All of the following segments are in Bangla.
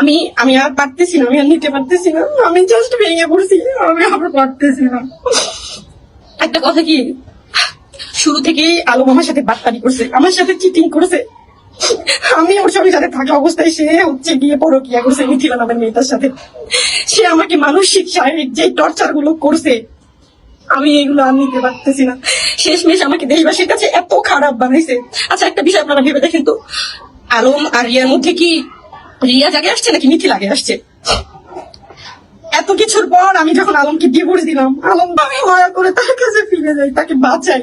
আমি আমি আর পারতেছি না, আমি আর নিতে পারতেছি না, আমি জাস্ট ভেঙে পড়ছি, আমি আবার পারতেছি না। একটা কথা কি? শুরু থেকেই আলম আমার সাথে বাটপারি করছে, আমার সাথে চিটিং করেছে। আমি ওর সঙ্গে সাথে থাকা অবস্থায়, সে হচ্ছে গিয়ে পরকিয়া করছে, মিথিলা নামের মেয়েটার সাথে। সে আমাকে মানসিক, শারীরিক যে টর্চারগুলো করছে, আমি এগুলো আর নিতে পারতেছি না। শেষমেশ আমাকে দেশবাসীর কাছে এত খারাপ বানাইছে। আচ্ছা একটা বিষয় আপনারা ভেবে দেখেন তো। আলম আর রিয়ার মধ্যে কি রিয়া আগে আসছে নাকি মিথিল আগে আসছে? এত কিছুর পর আমি যখন আলমকে ডিভোর্স দিলাম, আলম আমি মায়া করে তার কাছে ফিরে যাই তাকে বাঁচাই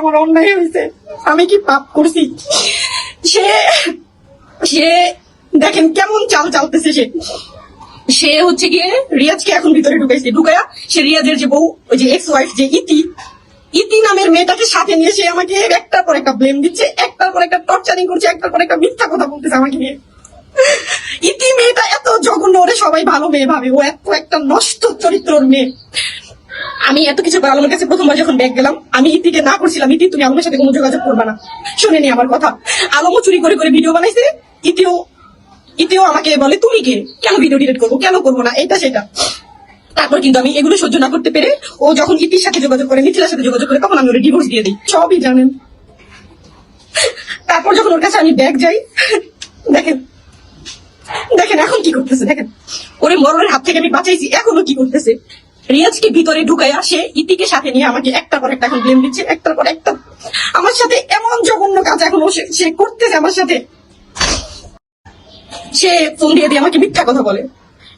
আমার অন্যায় হয়েছে। আমি কি পাপ করছি? সে সে, দেখেন কেমন চাল চালতেছে সে। সে হচ্ছে গিয়ে রিয়াজকে এখন ভিতরে ঢুকাইছে। ঢুকায়া সে রিয়াজের যে বউ, ওই যে এক্স ওয়াইফ যে ইতি ইতি নামের মেয়েটাকে সাথে নিয়ে সে আমাকে একটার পর একটা ব্লেম দিচ্ছে, একটার পর একটা টর্চারিং করছে, একটার পর একটা মিথ্যা কথা বলতেছে আমাকে নিয়ে। ইতি মেয়েটা এত জঘন্য, ওরে সবাই ভালো মেয়ে ভাবে। ও এত একটা নষ্ট চরিত্রর মেয়ে। আমি এত কিছু আলমের কাছে প্রথমবার যখন ব্যাগ গেলাম, আমি ইতিকে না করছিলাম। ইতি, তুমি আলমের সাথে কোনো যোগাযোগ করবে না। শুনেনি আমার কথা। আলমও চুরি করে করে ভিডিও বানাইছে। ইতিও ইতিও আমাকে বলে, তুমি কে? কেন ভিডিও ডিলিট করব? কেন করব না? এটা সেটা। তারপর কিন্তু আমি এগুলো সহ্য না করতে পেরে, ও যখন ইতির সাথে যোগাযোগ করে, মিথিলার সাথে যোগাযোগ করে, তখন আমি ওর ডিভোর্স দিয়ে দিই। সবই জানেন। তারপর যখন ওর কাছে আমি ব্যাগ যাই, দেখেন দেখেন এখন কি করতেছে, দেখেন। ওরে মরণের হাত থেকে আমি বাঁচাইছি, এখনও কি করতেছে। রিয়াজকে ভিতরে ঢুকাইয়া সে ইতিকে সাথে নিয়ে আমাকে একটার পর একটা এখন ব্লেম দিচ্ছে, একটার পর একটা। আমার সাথে এমন জঘন্য কাজ এখন সে- করতেছে আমার সাথে। সে ফোন দিয়ে দিয়ে আমাকে মিথ্যা কথা বলে।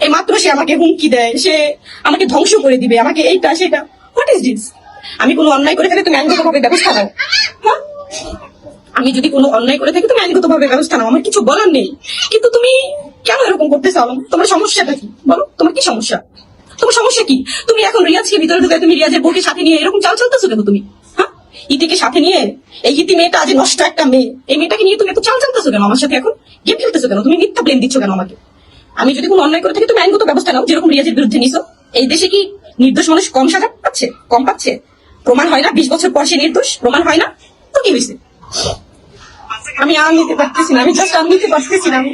এই মাত্র সে আমাকে হুমকি দেয়, সে আমাকে ধ্বংস করে দিবে, আমাকে এইটা, সেটা। হোয়াট ইজ দিস আমি কোনো অন্যায় করে থাকি তুমি আইনগতভাবে ব্যবস্থা নাও? আমি যদি কোনো অন্যায় করে থাকি, তুমি আইনগত ভাবে ব্যবস্থা নাও, আমার কিছু বলার নেই। কিন্তু তুমি কেন এরকম করতে চাও তোমার সমস্যাটা কি? বলো, তোমার কি সমস্যা? তোমার সমস্যা কি? তুমি এখন রিয়াজকে ভিতরে ঢুকে তুমি রিয়াজের বউকে সাথে নিয়ে এরকম চাল চালতেছো কেন তুমি? হ্যাঁ? ইতিকে সাথে নিয়ে, এই ইতি মেয়েটা আজ নষ্ট একটা মেয়ে, এই মেয়েটাকে নিয়ে তুমি এত চাল চালতেছো কেন? আমার সাথে এখন গেম খেলতেছো কেন? তুমি মিথ্যা প্লেন দিচ্ছ কেন আমাকে? আমি যদি কোনো অন্যায় করে থাকি, তুমি আইনগত ব্যবস্থা নাও, যেরকম রিয়াজের বিরুদ্ধে নিছো। এই দেশে কি নির্দোষ মানুষ কম সাজা পাচ্ছে? কম পাচ্ছে? প্রমাণ হয় না? বিশ বছর পর সে নির্দোষ? প্রমাণ হয় না? তো কি হয়েছে? আমি আর নিতে পারতেছি না আমি জাস্ট আর নিতে পারতেছি না। আমি